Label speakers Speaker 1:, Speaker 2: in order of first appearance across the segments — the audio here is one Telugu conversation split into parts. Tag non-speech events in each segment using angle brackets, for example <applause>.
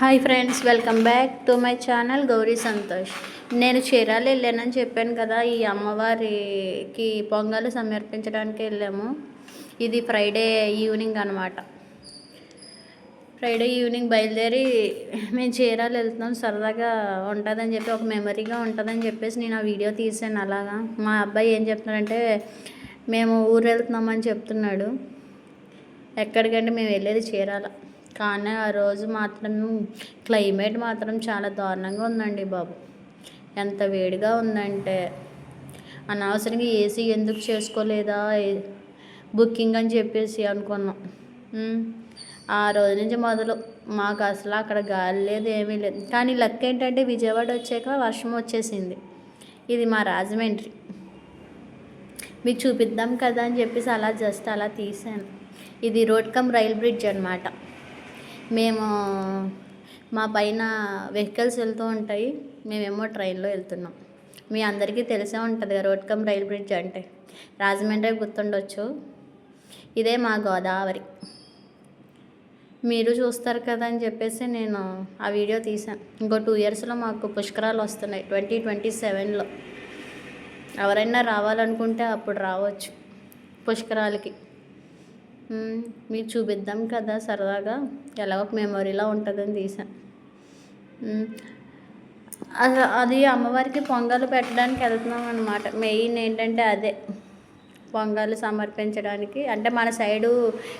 Speaker 1: Hi friends welcome back to my channel Gowri Santosh. నేను చీరాలు వెళ్ళానని చెప్పాను కదా ఈ అమ్మవారికి పొంగలు సమర్పించడానికి వెళ్ళాము. ఇది ఫ్రైడే ఈవినింగ్ అనమాట ఫ్రైడే ఈవినింగ్ బయలుదేరి మేము చీరాలు వెళ్తున్నాం సరదాగా ఉంటుందని చెప్పి ఒక మెమరీగా ఉంటుందని చెప్పేసి నేను ఆ వీడియో తీసాను అలాగా. మా అబ్బాయి ఏం చెప్తున్నాడంటే మేము ఊరు వెళ్తున్నామని చెప్తున్నాడు. ఎక్కడికంటే మేము వెళ్ళేది చీరాల. కానీ ఆ రోజు మాత్రం క్లైమేట్ మాత్రం చాలా దారుణంగా ఉందండి బాబు. ఎంత వేడిగా ఉందంటే. అనవసరంగా ఏసీ ఎందుకు చేసుకోలేదా? బుకింగ్ అని చెప్పేసి అనుకున్నాం. ఆ రోజు నుంచి మొదలు మాకు అసలు అక్కడ గాలి లేదు ఏమీ లేదు. కానీ లక్ ఏంటంటే విజయవాడ వచ్చాక వర్షం వచ్చేసింది. ఇది మా రాజమండ్రి. మీకు చూపిద్దాం కదా అని చెప్పేసి అలా జస్ట్ అలా తీసాను. ఇది రోడ్ కమ్ రైల్ బ్రిడ్జ్ అనమాట మేము మా పైన వెహికల్స్ వెళ్తూ ఉంటాయి. మేమేమో ట్రైన్లో వెళ్తున్నాం. మీ అందరికీ తెలిసే ఉంటుంది కదా రోడ్ కమ్ రైల్ బ్రిడ్జ్ అంటే. రాజమండ్రి గుర్తుండొచ్చు. ఇదే మా గోదావరి. మీరు చూస్తారు కదా అని చెప్పేసి నేను ఆ వీడియో తీసాను ఇంకో టూ ఇయర్స్లో మాకు పుష్కరాలు వస్తున్నాయి. ట్వంటీ ట్వంటీ సెవెన్లో. ఎవరైనా రావాలనుకుంటే అప్పుడు రావచ్చు. పుష్కరాలకి. మీకు చూపిద్దాం కదా సరదాగా. ఎలా ఒక మెమొరీలా ఉంటుందని తీసాను అది అది అమ్మవారికి పొంగల్ పెట్టడానికి వెళ్తున్నాం అనమాట మెయిన్ ఏంటంటే అదే. పొంగల్ సమర్పించడానికి. అంటే మన సైడు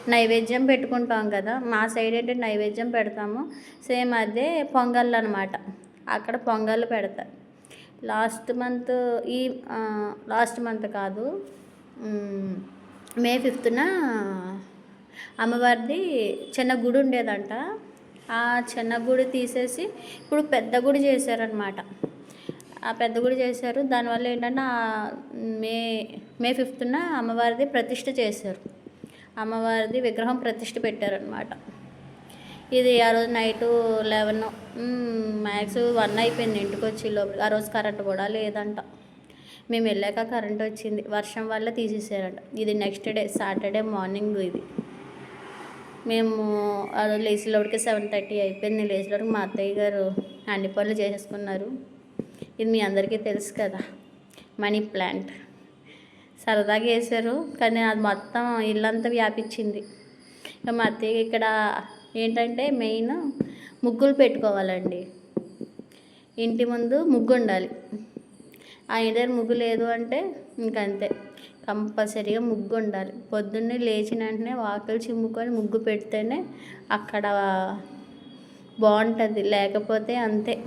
Speaker 1: నైవేద్యం పెట్టుకుంటాం కదా. మా సైడ్ ఏంటంటే నైవేద్యం పెడతాము. సేమ్ అదే పొంగల్ అనమాట అక్కడ పొంగల్ పెడతారు లాస్ట్ మంత్ ఈ లాస్ట్ మంత్ కాదు. మే ఫిఫ్త్న అమ్మవారిది చిన్న గుడి ఉండేదంట. ఆ చిన్న గుడి తీసేసి ఇప్పుడు పెద్ద గుడి చేశారనమాట ఆ పెద్ద గుడి చేశారు. దానివల్ల ఏంటంటే మే మే ఫిఫ్త్న అమ్మవారిది ప్రతిష్ఠ చేశారు. అమ్మవారిది విగ్రహం ప్రతిష్ఠ పెట్టారనమాట ఇది ఆ రోజు నైటు లెవెన్ మ్యాక్స్ వన్ అయిపోయింది ఇంటికి వచ్చి లోపల ఆ రోజు కరెంట్ కూడా లేదంట. మేము వెళ్ళాక కరెంట్ వచ్చింది. వర్షం వల్ల తీసేసారంట ఇది నెక్స్ట్ డే సాటర్డే మార్నింగ్ ఇది. మేము ఆ రోజు సెవెన్ థర్టీ అయిపోయింది. లేచేలోడికి మా అత్తయ్య గారు అన్ని పనులు చేసేసుకున్నారు. ఇది మీ అందరికీ తెలుసు కదా మనీ ప్లాంట్. సరదాగా వేసారు కానీ అది మొత్తం ఇల్లంతా వ్యాపించింది. ఇక మా అత్తయ్య ఇక్కడ ఏంటంటే మెయిన్ ముగ్గులు పెట్టుకోవాలండి. ఇంటి ముందు ముగ్గు ఉండాలి ఆ దగ్గర ముగ్గు లేదు అంటే ఇంకంతే. కంపల్సరీగా ముగ్గు ఉండాలి. పొద్దున్నే లేచిన వెంటనే వాకిలు చిమ్ముకొని ముగ్గు పెడితేనే అక్కడ బాగుంటుంది. లేకపోతే అంతే.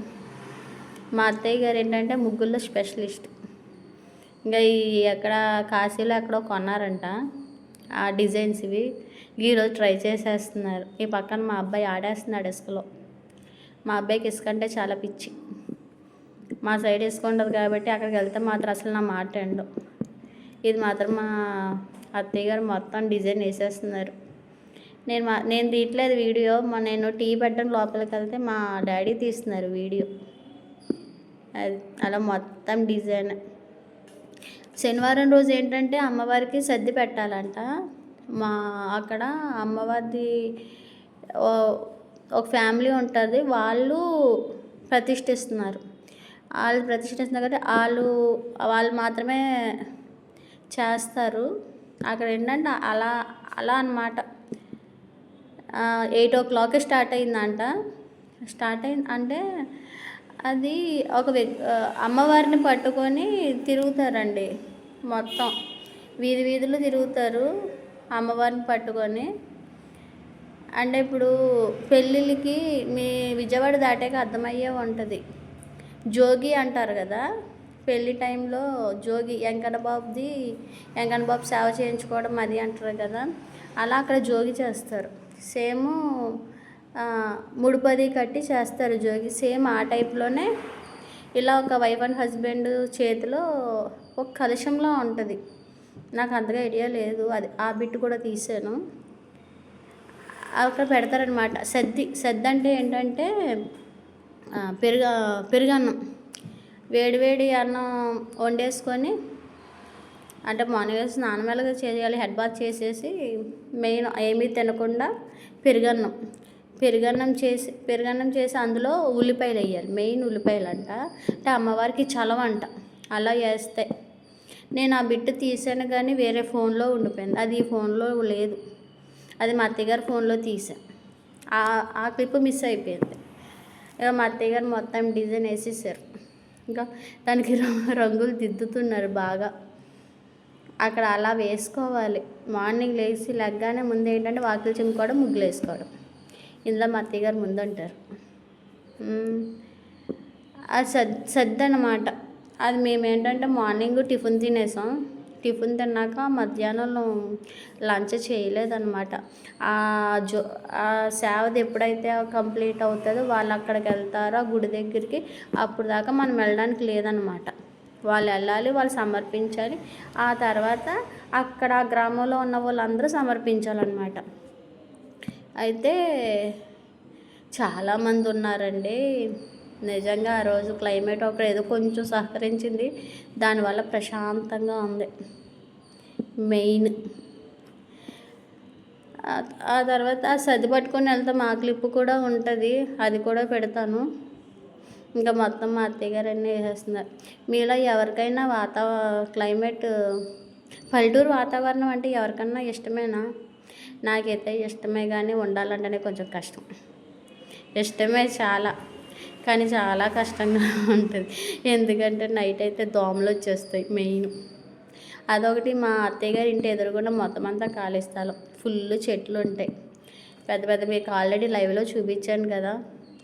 Speaker 1: మా అత్తయ్య గారు ఏంటంటే ముగ్గుల్లో స్పెషలిస్ట్. ఇంకా ఈ ఎక్కడ కాశీలో ఎక్కడో కొన్నారంట. ఆ డిజైన్స్ ఇవి. ఈరోజు ట్రై చేసేస్తున్నారు. ఈ పక్కన మా అబ్బాయి ఆడేస్తున్నాడు ఇసుకలో. మా అబ్బాయికి ఇసుక అంటే చాలా పిచ్చి. మా సైడ్ ఇసుక కాబట్టి అక్కడికి వెళ్తే మాత్రం అసలు నా మాట ఎండు ఇది మాత్రం మా అత్తయ్య గారు మొత్తం డిజైన్ వేసేస్తున్నారు. నేను మా నేను తీయట్లేదు వీడియో. మా నేను టీ పెట్టడం లోపలికి వెళ్తే మా డాడీ తీస్తున్నారు వీడియో. అది అలా మొత్తం డిజైన్. శనివారం రోజు ఏంటంటే అమ్మవారికి సర్ది పెట్టాలంట. మా అక్కడ అమ్మవారిది ఒక ఫ్యామిలీ ఉంటుంది. వాళ్ళు ప్రతిష్ఠిస్తున్నారు. వాళ్ళు ప్రతిష్ఠిస్తున్నారు కాబట్టి వాళ్ళు వాళ్ళు మాత్రమే చేస్తారు. అక్కడ ఏంటంటే అలా అలా అన్నమాట. ఎయిట్ ఓ క్లాక్కి స్టార్ట్ అయిందంట. స్టార్ట్ అయింది అంటే అది ఒక వ్యక్- అమ్మవారిని పట్టుకొని తిరుగుతారండి మొత్తం. వీధి వీధులు తిరుగుతారు అమ్మవారిని పట్టుకొని. అంటే ఇప్పుడు పెళ్ళిళ్ళకి మీ విజయవాడ దాటాక అర్థమయ్యే ఉంటుంది. జోగి అంటారు కదా పెళ్ళి టైంలో జోగి వెంకటబాబుది వెంకటబాబు వెంకన్న బాబు సేవ చేయించుకోవడం అది అంటారు కదా అలా అక్కడ జోగి చేస్తారు. సేమ్ ముడిపది కట్టి చేస్తారు జోగి. సేమ్ ఆ టైప్లోనే ఇలా ఒక వైఫ్ అండ్ హస్బెండ్ చేతిలో ఒక కలశంలో ఉంటుంది. నాకు అంతగా ఐడియా లేదు అది ఆ బిట్ కూడా తీసాను. అక్కడ పెడతారనమాట సద్ది సద్ది అంటే ఏంటంటే పెరుగు పెరుగన్నం. వేడివేడి అన్నం వండేసుకొని అంటే మార్నింగ్ వేసి ఎలాగో చేయాలి హెడ్ బాత్ చేసేసి మెయిన్ ఏమీ తినకుండా పెరుగన్నం. పెరుగన్నం చేసి పెరుగన్నం చేసి అందులో ఉల్లిపాయలు వేయాలి. మెయిన్ ఉల్లిపాయలు అంట అంటే అమ్మవారికి చలవంట అలా వేస్తే నేను ఆ బిట్టు తీసాను కానీ వేరే ఫోన్లో ఉండిపోయింది. అది ఈ ఫోన్లో లేదు. అది మా అత్తగారి ఫోన్లో తీసాను ఆ- ఆ క్లిప్ మిస్ అయిపోయింది. ఇక మా అత్తయ్య గారు మొత్తం డిజైన్ వేసేసారు. ఇంకా దానికి రంగులు దిద్దుతున్నారు బాగా. అక్కడ అలా వేసుకోవాలి. మార్నింగ్ లేచి లెగ్గానే ముందు ఏంటంటే వాకిలు చిమ్ముకోవడం ముగ్గులు వేసుకోవడం. ఇందులో మా అత్తయ్య గారు ముందుంటారు. అది సద్ సద్ది అనమాట అది మేము ఏంటంటే మార్నింగ్ టిఫిన్ తినేసాం. టిఫిన్ తిన్నాక మధ్యాహ్నం లంచ్ చేయలేదన్నమాట. ఆ జో ఆ సేవది ఎప్పుడైతే కంప్లీట్ అవుతుందో వాళ్ళు అక్కడికి వెళ్తారో ఆ గుడి దగ్గరికి అప్పుడు దాకా మనం వెళ్ళడానికి లేదనమాట వాళ్ళు వెళ్ళాలి వాళ్ళు సమర్పించాలి. ఆ తర్వాత అక్కడ ఆ గ్రామంలో ఉన్న వాళ్ళందరూ సమర్పించాలన్నమాట. అయితే చాలామంది ఉన్నారండి. నిజంగా ఆ రోజు క్లైమేట్ ఒక ఏదో కొంచెం సహకరించింది. దానివల్ల ప్రశాంతంగా ఉంది. మెయిన్. ఆ- తర్వాత ఆ సర్ది పట్టుకొని వెళ్తాం. ఆ క్లిప్ కూడా ఉంటుంది. అది కూడా పెడతాను. ఇంకా మొత్తం మా అత్తయ్య గారు అన్నీ వేసేస్తున్నారు. మీలో ఎవరికైనా వాతా క్లైమేట్ పల్లెటూరు వాతావరణం అంటే ఎవరికన్నా ఇష్టమేనా? నాకైతే ఇష్టమే కానీ ఉండాలంటేనే కొంచెం కష్టం. ఇష్టమే చాలా. కానీ చాలా కష్టంగా <laughs> ఉంటుంది. ఎందుకంటే నైట్ అయితే దోమలు వచ్చేస్తాయి మెయిన్. అదొకటి మా అత్తయ్య గారి ఇంటి ఎదురుగుండా మొత్తం అంతా ఖాళీ స్థలం. ఫుల్ చెట్లు ఉంటాయి. పెద్ద పెద్ద మీకు ఆల్రెడీ లైవ్లో చూపించాను కదా.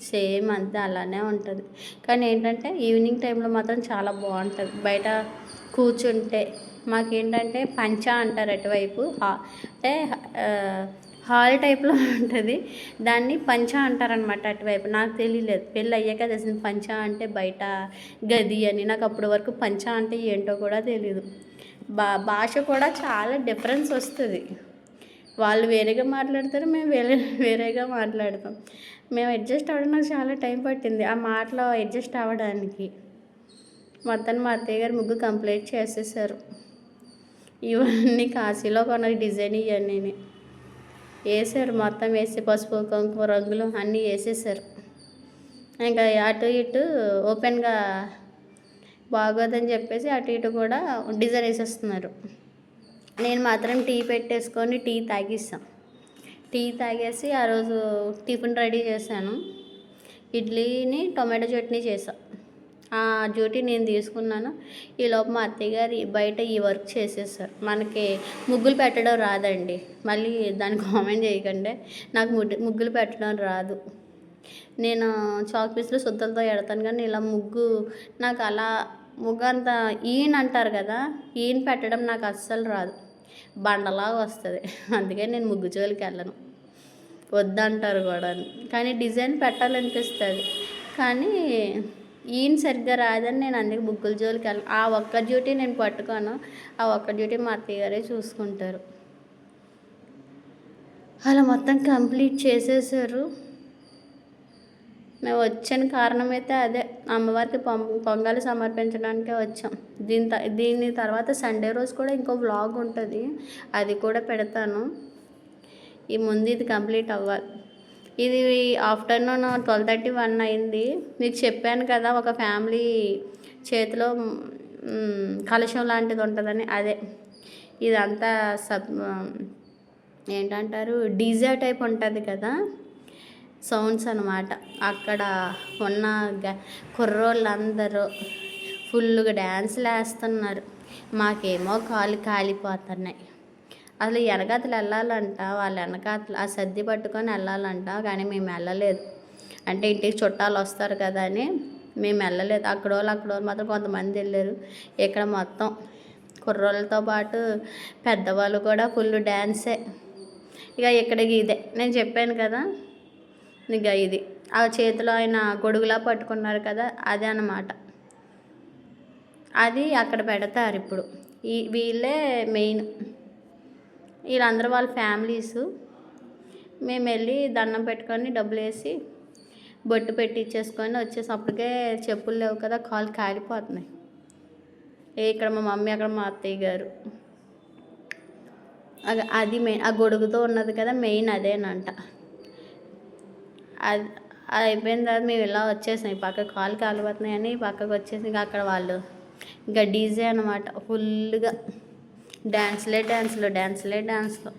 Speaker 1: సేమ్ అంతే అలానే ఉంటుంది. కానీ ఏంటంటే ఈవినింగ్ టైంలో మాత్రం చాలా బాగుంటుంది. బయట కూర్చుంటే మాకేంటంటే పంచా అంటారు అటువైపు. అంటే హాల్ టైప్లో ఉంటుంది. దాన్ని పంచా అంటారనమాట అటువైపు. నాకు తెలియలేదు పెళ్ళి అయ్యాక తెలిసింది పంచా అంటే బయట గది అని. నాకు అప్పటి వరకు పంచా అంటే ఏంటో కూడా తెలియదు బా భాష కూడా చాలా డిఫరెన్స్ వస్తుంది. వాళ్ళు వేరేగా మాట్లాడతారు మేము వేరే వేరేగా మాట్లాడతాం. మేము అడ్జస్ట్ అవ్వడం నాకు చాలా టైం పట్టింది. ఆ మాటలో అడ్జస్ట్ అవ్వడానికి మొత్తాన్ని మా అత్తయ్య గారు ముగ్గు కంప్లీట్ చేసేసారు. ఇవన్నీ కాశీలో కొన్న డిజైన్ ఇవన్నీ వేసారు మొత్తం వేసి పసుపు కుంకుమ రంగులు అన్నీ వేసేసారు ఇంకా అటు ఇటు ఓపెన్గా బాగోదని చెప్పేసి అటు ఇటు కూడా డిజైన్ వేసేస్తున్నారు. నేను మాత్రం టీ పెట్టేసుకొని టీ తాగిస్తాం టీ తాగేసి ఆ రోజు టిఫిన్ రెడీ చేశాను. ఇడ్లీని టొమాటో చట్నీ చేసాను ఆ డ్యూటీ నేను తీసుకున్నాను. ఈ లోపు మా అత్తయ్య గారు బయట ఈ వర్క్ చేసేసారు. మనకి ముగ్గులు పెట్టడం రాదండి. మళ్ళీ దాన్ని కామెంట్ చేయకండి. నాకు ముగ్గు ముగ్గులు పెట్టడం రాదు. నేను చాక్ పీస్లో శుద్ధలతో ఎడతాను కానీ ఇలా ముగ్గు నాకు అలా ముగ్గు అంత ఈయన అంటారు కదా ఈయన పెట్టడం నాకు అస్సలు రాదు. బండలాగా వస్తుంది. అందుకే నేను ముగ్గు జోలికి వెళ్ళను. వద్దంటారు కూడా కానీ డిజైన్ పెట్టాలనిపిస్తుంది. కానీ ఈయన సరిగ్గా రాదని నేను అందుకే బుగ్గుల జోలికి వెళ్ళను ఆ ఒక్క డ్యూటీ నేను పట్టుకోను ఆ ఒక్క డ్యూటీ మా అత్తయ్య గారే చూసుకుంటారు. అలా మొత్తం కంప్లీట్ చేసేసారు. మేము వచ్చిన కారణం అయితే అదే అమ్మవారికి పొం పొంగలి సమర్పించడానికే వచ్చాం. దీని త దీని తర్వాత సండే రోజు కూడా ఇంకో వ్లాగ్ ఉంటుంది అది కూడా పెడతాను. ఈ ముందు ఇది కంప్లీట్ అవ్వాలి. ఇది ఆఫ్టర్నూన్ ట్వెల్వ్ థర్టీ వన్ అయింది. మీకు చెప్పాను కదా ఒక ఫ్యామిలీ చేతిలో కలుషం లాంటిది ఉంటుందని. అదే ఇదంతా సబ్ ఏంటంటారు డీజే టైప్ ఉంటుంది కదా సౌండ్స్ అనమాట అక్కడ ఉన్న గ కుర్రోళ్ళందరూ ఫుల్గా డ్యాన్స్లు వేస్తున్నారు. మాకేమో కాలు కాలిపోతున్నాయి. అసలు వెనకాతలు వెళ్ళాలంట వాళ్ళ వెనకాతలు ఆ సర్ది పట్టుకొని వెళ్ళాలంట కానీ మేము వెళ్ళలేదు. అంటే ఇంటికి చుట్టాలు వస్తారు కదా అని మేము వెళ్ళలేదు. అక్కడ వాళ్ళు అక్కడ వాళ్ళు మాత్రం కొంతమంది వెళ్ళారు. ఇక్కడ మొత్తం కుర్రోళ్ళతో పాటు పెద్దవాళ్ళు కూడా ఫుల్ డ్యాన్సే ఇక ఇక్కడికి ఇదే. నేను చెప్పాను కదా ఇక ఇది. ఆ చేతిలో ఆయన గొడుగులా పట్టుకున్నారు కదా అదే అన్నమాట. అది అక్కడ పెడతారు ఇప్పుడు. ఈ వీళ్ళే మెయిన్. వీళ్ళందరూ వాళ్ళ ఫ్యామిలీస్. మేము వెళ్ళి దండం పెట్టుకొని డబ్బులు వేసి బొట్టు పెట్టి ఇచ్చేసుకొని వచ్చేసి అప్పటికే చెప్పులు లేవు కదా కాళ్ళు కాలిపోతున్నాయి. ఏ ఇక్కడ మా మమ్మీ అక్కడ మా అత్తయ్య గారు. అది మెయిన్ ఆ గొడుగుతో ఉన్నది కదా మెయిన్ అదేనంట. అది అది అయిపోయిన తర్వాత మేము ఇలా వచ్చేసాం. ఈ పక్క కాలు కాలిపోతున్నాయని ఈ పక్కకు వచ్చేసి ఇంకా అక్కడ వాళ్ళు ఇంకా డీజే అనమాట ఫుల్గా డ్యాన్స్లే డ్యాన్స్లు డ్యాన్స్లే డ్యాన్స్లు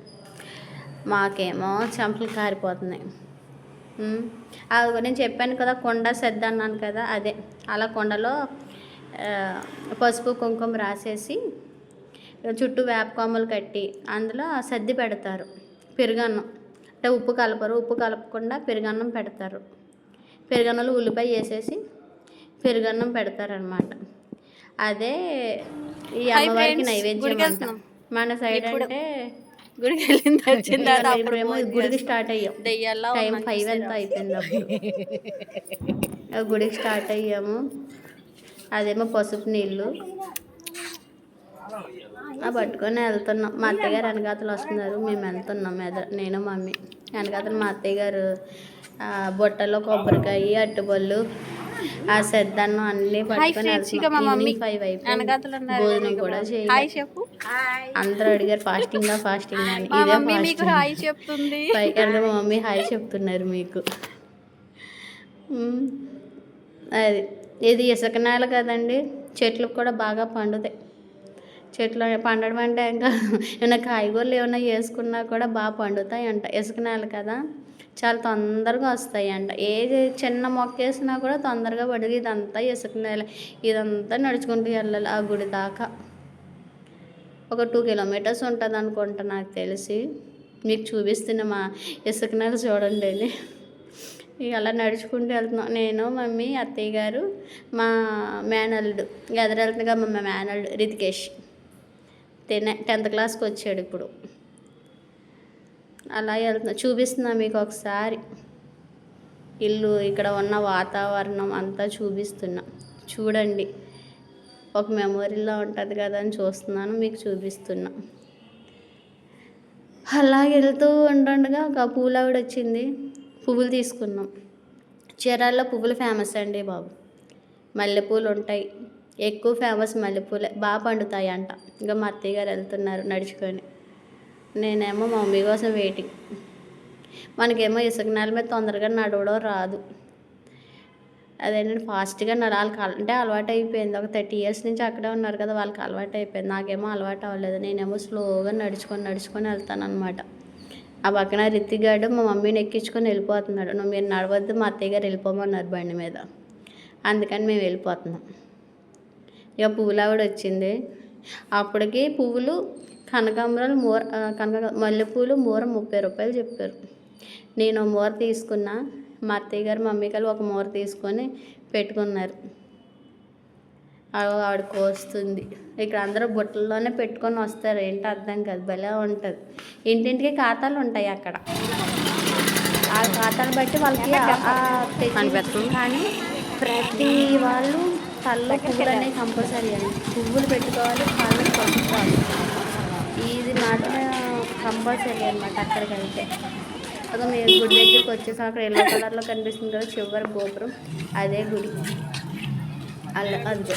Speaker 1: మాకేమో చెంపలు కారిపోతున్నాయి. అది నేను చెప్పాను కదా కొండ సెద్ద అన్నాను కదా అదే. అలా కొండలో పసుపు కుంకుమ రాసేసి చుట్టూ వేపకొమ్మలు కట్టి అందులో సర్ది పెడతారు పెరుగన్నం. అంటే ఉప్పు కలపరు ఉప్పు కలపకుండా పెరుగన్నం పెడతారు. పెరుగన్నంలో ఉల్లిపాయ వేసేసి పెరుగన్నం పెడతారనమాట అదే ఈ అమ్మవారికి నైవేద్యం అంట. మన సైడ్ అంటే <laughs>
Speaker 2: గుడికి వెళ్ళింది వచ్చిన తర్వాత
Speaker 1: గుడికి. స్టార్ట్ అయ్యాం.
Speaker 2: దెయ్యాల్లా
Speaker 1: టైం ఫైవ్ ఎంత? అయిపోయింది అప్పుడు. గుడికి స్టార్ట్ అయ్యాము. అదేమో పసుపు నీళ్ళు. ఆ పట్టుకొని వెళ్తున్నాం. మా అత్తయ్య గారు వెనకాతలు వస్తున్నారు. మేము వెళ్తున్నాం ఎదురు నేను మమ్మీ. వెనకాతలు మా అత్తయ్య గారు బుట్టలో కొబ్బరికాయ అట్టుపళ్ళు ఆ సెద్దన్నం అన్నీ పట్టుకొని ఫైవ్ అయిపోయింది. భోజనం కూడా చేయాలి. అందరూ అడిగారు ఫాస్టింగ్గా ఫాస్టింగ్ అని. ఇదే ఫాస్టింగ్
Speaker 2: హాయ్ చెప్తుంది.
Speaker 1: పైకి అంటే మా మమ్మీ హాయ్ చెప్తున్నారు మీకు. అది ఇది ఇసుక నేల కదండి చెట్లకు కూడా బాగా పండుతాయి. చెట్లు పండడం అంటే ఇంకా ఏమైనా కాయగూరలు ఏమైనా వేసుకున్నా కూడా బాగా పండుతాయి అంట ఇసుక నేల కదా. చాలా తొందరగా వస్తాయి అంట ఏది చిన్న మొక్క వేసినా కూడా తొందరగా పడి ఇదంతా ఇసుక నేల ఇదంతా నడుచుకుంటూ వెళ్ళాలి ఆ గుడి దాకా. ఒక టూ కిలోమీటర్స్ ఉంటుంది అనుకుంటా నాకు తెలిసి. మీకు చూపిస్తున్న మా ఇసుక నేల చూడండి అని ఇక అలా నడుచుకుంటూ వెళ్తున్నాం. నేను మమ్మీ అత్తయ్య గారు మా మేనల్లుడు ఎదురు వెళ్తుందిగా మా మేనల్లుడు రితికేష్. తినే టెన్త్ క్లాస్కి వచ్చాడు ఇప్పుడు. అలా వెళ్తున్నా. చూపిస్తున్నా మీకు ఒకసారి. ఇల్లు ఇక్కడ ఉన్న వాతావరణం అంతా చూపిస్తున్నా. చూడండి. ఒక మెమొరీలా ఉంటుంది కదా అని చూస్తున్నాను మీకు చూపిస్తున్నా. అలా వెళ్తూ ఉంటుండగా ఒక పూలు ఆవిడ వచ్చింది. పువ్వులు తీసుకున్నాం. చీరాల్లో పువ్వులు ఫేమస్ అండి బాబు. మల్లెపూలు ఉంటాయి. ఎక్కువ ఫేమస్ మల్లెపూలే. బాగా పండుతాయి అంట ఇంకా మా అత్తయ్య గారు వెళ్తున్నారు నడుచుకొని. నేనేమో మమ్మీ కోసం వెయిటింగ్ మనకేమో ఇసుక నేల మీద తొందరగా నడవడం రాదు. అదేంటంటే ఫాస్ట్గా నడ వాళ్ళకి అంటే అలవాటు అయిపోయింది ఒక థర్టీ ఇయర్స్ నుంచి అక్కడే ఉన్నారు కదా వాళ్ళకి అలవాటు అయిపోయింది నాకేమో అలవాటు అవ్వలేదు. నేనేమో స్లోగా నడుచుకొని నడుచుకొని వెళ్తాను అనమాట ఆ పక్కన రితిగాడు మా మమ్మీని ఎక్కించుకొని వెళ్ళిపోతున్నాడు. నువ్వు మీరు నడవద్దు మా అత్తయ్య గారు వెళ్ళిపోమన్నారు బండి మీద. అందుకని మేము వెళ్ళిపోతున్నాం. ఇక పూలావిడ వచ్చింది. అప్పటికి పువ్వులు కనకాంబరాలు మూర కనక మల్లెపూలు మూర ముప్పై రూపాయలు చెప్పారు. నేను మూర తీసుకున్నా మా అత్తయ్య గారు మమ్మీ గారు ఒక మూర తీసుకొని పెట్టుకున్నారు. ఆ- ఆవిడ కోస్తుంది. ఇక్కడ అందరూ బుట్టల్లోనే పెట్టుకొని వస్తారు. ఏంటో అర్థం కాదు. భలే ఉంటుంది. ఇంటింటికి ఖాతాలు ఉంటాయి అక్కడ. ఆ ఖాతాలు బట్టి వాళ్ళకి కానీ ప్రతి వాళ్ళు కళ్ళ పువ్వులు అనేవి కంపల్సరీ అండి. పువ్వులు పెట్టుకోవాలి కాళ్ళకి పట్టుకోవాలి ఇది మాత్రం కంపల్సరీ అనమాట అక్కడికి వెళ్తే మీరు గుడి దగ్గరికి వచ్చేసి. అక్కడ ఎల్లో కలర్లో కనిపిస్తుంది కదా చివరి గోపురం. అదే గుడి. అల్ల అదే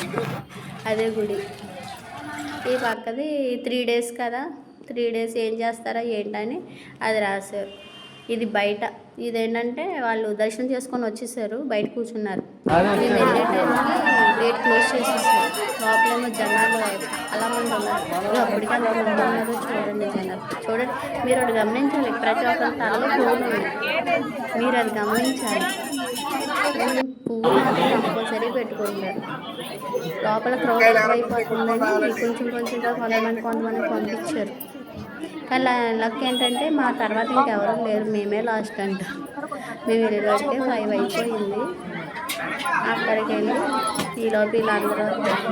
Speaker 1: అదే గుడి. ఈ పక్కది త్రీ డేస్ కదా. త్రీ డేస్ ఏం చేస్తారా ఏంటని అది రాశారు. ఇది బయట. ఇదేంటంటే వాళ్ళు దర్శనం చేసుకొని వచ్చేసారు బయట కూర్చున్నారు. మేము వెళ్ళే టైంకి గేట్ క్లోజ్ చేసేసారు. లోపలేమో జనాలు ఉన్నారు ఇదిగో అప్పటికే ఉన్నారో చూడండి జనాలు. చూడండి మీరు అది గమనించాలి. ప్రతి ఒక్కరి తలలో ఉన్నాయి. మీరు అది గమనించాలి. మాత్రం కంపల్సరీ పెట్టుకుంటారు. లోపల క్రౌడ్ ఎక్కువైపోతుందని కొంచెం కొంచెంగా కొంతమంది కొంతమంది పంపించారు. కానీ లక్ ఏంటంటే మా తర్వాత ఇంకెవరు లేరు. మేమే లాస్ట్ అంట. మేము వెళ్ళేవాడికే ఫైవ్ అయిపోయింది. అక్కడికి వెళ్ళి ఈలోపు వీళ్ళందరూ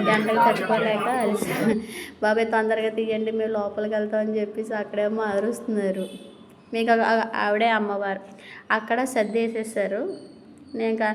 Speaker 1: గంటలు తట్టుకోలేక అరిసి బాబాయ్ తొందరగా తీయండి మేము లోపలికి వెళ్తామని చెప్పేసి అక్కడేమో అరుస్తున్నారు. మీకు ఆవిడే అమ్మవారు. అక్కడ సర్ది వేసేసారు నేను ఇంకా